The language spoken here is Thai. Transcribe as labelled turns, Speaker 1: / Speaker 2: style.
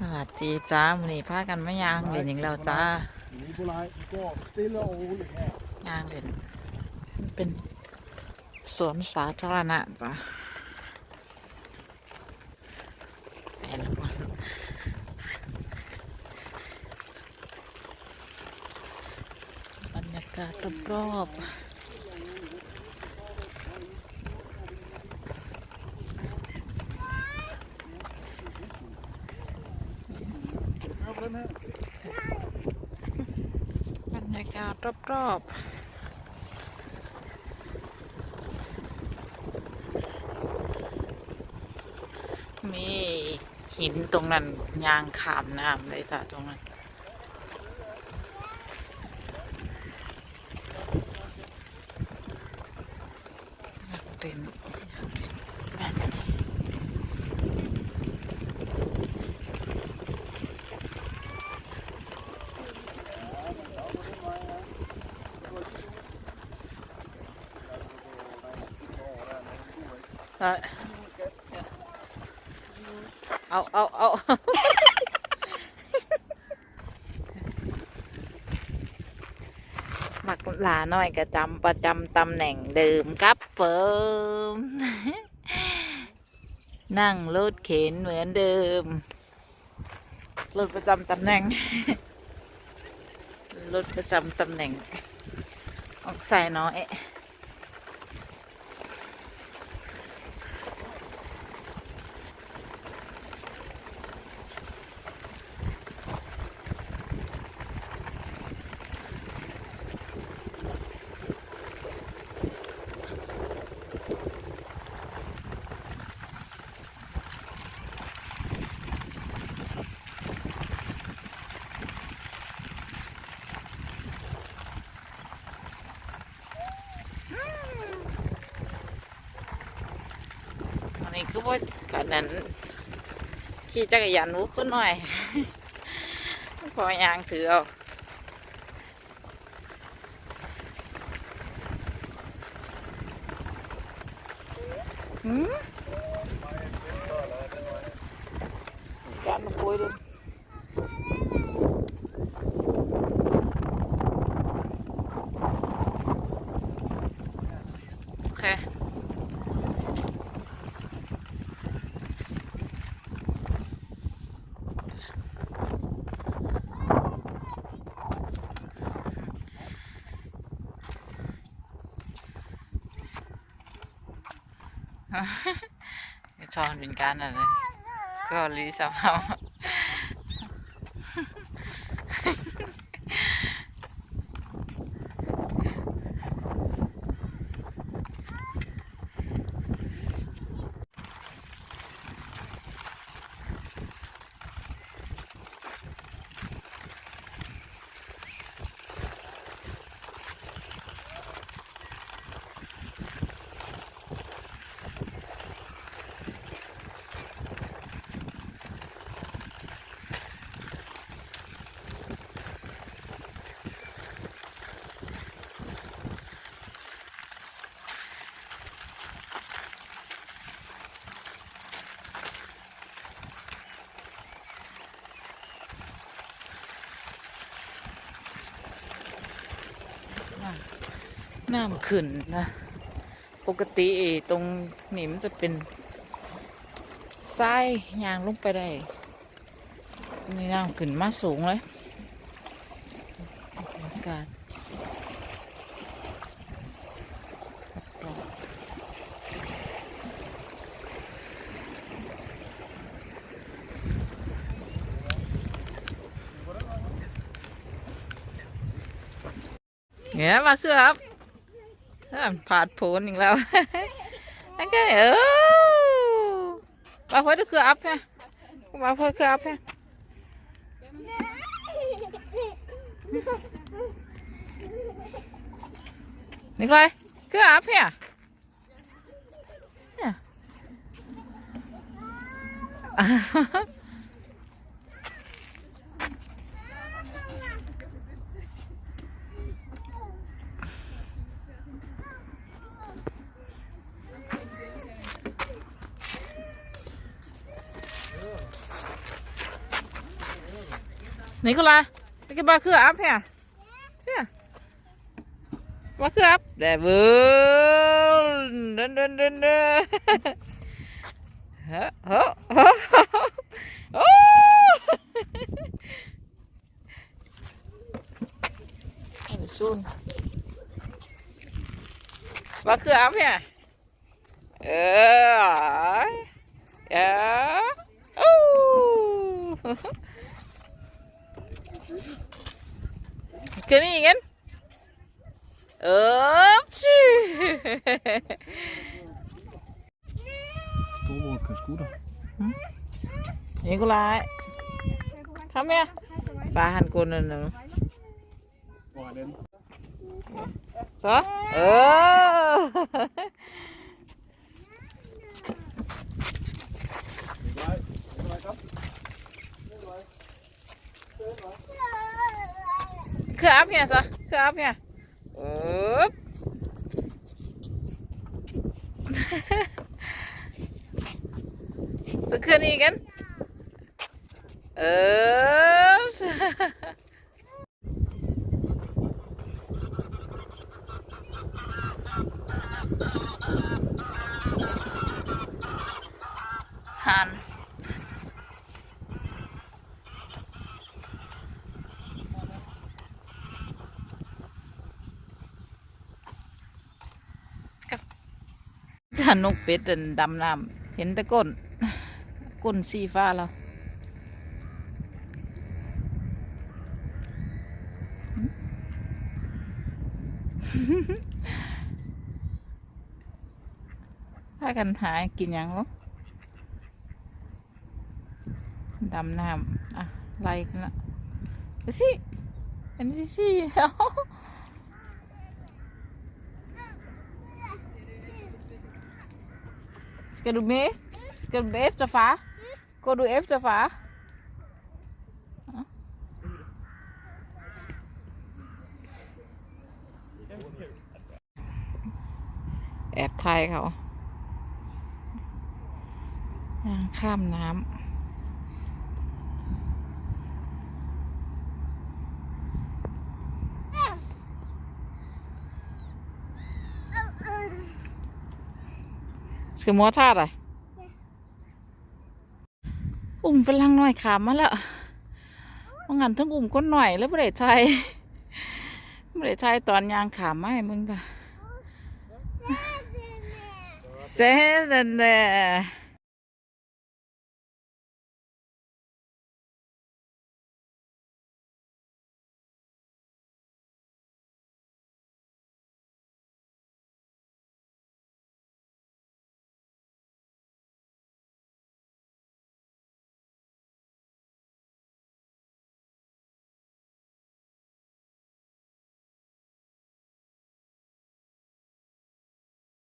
Speaker 1: สวัสดีจ้าวันนี้พากันไม่ยางเล่นอย่างเราจ้า
Speaker 2: งาณก็ตียา
Speaker 1: งเล่นเป็นสวนสาธารณะจ้าไปแล้วบรรยากาศรอบๆ
Speaker 2: นะ
Speaker 1: บรรยากาศรอบๆมีหินตรงนั้นยางขามน้ำเลยจ้ะตรงนั้นอยากเรียนอยากเรียนแบบนี้ได้ เอาเอาเอาหมักหลาหน้อยก็จำประจำตำแหน่งเดิมครับเฟิร์มนั่งรถเข็นเหมือนเดิม รถประจำตำแหน่ง รถประจำตำแหน่ง ออกใส่น้อย อันนี้คือนนั้นขี่จักรยานวุกขึ้นหน่อย พอยางถือเอาหืมการมาปุยเลยโอเค ช้อนเป็นการอะไรก็รีสภาพ น้ำขึ้นนะ ปกติตรงนี้มันจะเป็นทรายยางลงไปได้นี่น้ำขึ้นมาสูงเลยบรรยากาศเนี่ยมาคือครับ ผ่านโผนอีกแล้วนั่นก็เออมาเพื่อคืออัพฮะมาเพื่อคืออัพฮะนี่ใครคืออาบเ này con la cái ba khứa áp thế à? Thế à? Ba khứa áp. Để vừa. Đân đân đân đân. Hả? Hả? Hả? Sun. Ba khứa áp thế à? Ờ. Ờ. Ô. Ja. Ja. Oeh. Kan niet igen? Optje.
Speaker 2: Storvogn scooter.
Speaker 1: Nikolaj. Kom her. Far han går ned nu.
Speaker 2: Hvor er den?
Speaker 1: Så. Åh.
Speaker 2: Nikolaj, Nikolaj, kom.
Speaker 1: Kør op her så. Kør op her. Up. så kører den igen. Ups. Han. นกเป็ดดินดำน้ำเห็นแต่ก้น ก้นสีฟ้าแล้วพากันหากินยังวะดำน้ำอะไล่กันละสิอันนี้สิ Skal du med? Skal du med efter far? Går du efter far? Ja. แอบถ่ายเขาย่างข้ามน้ำ สกมัวชาติอะอุ่มฝรั่งหน่อยขามมาแล้วว่างั้นทั้งอุ่มก้นหน่อยแล้วไม่ได้ใช้ไม่ได้ใช้ตอนยางขามมาให้มึงจ้ะเซ่เดนเด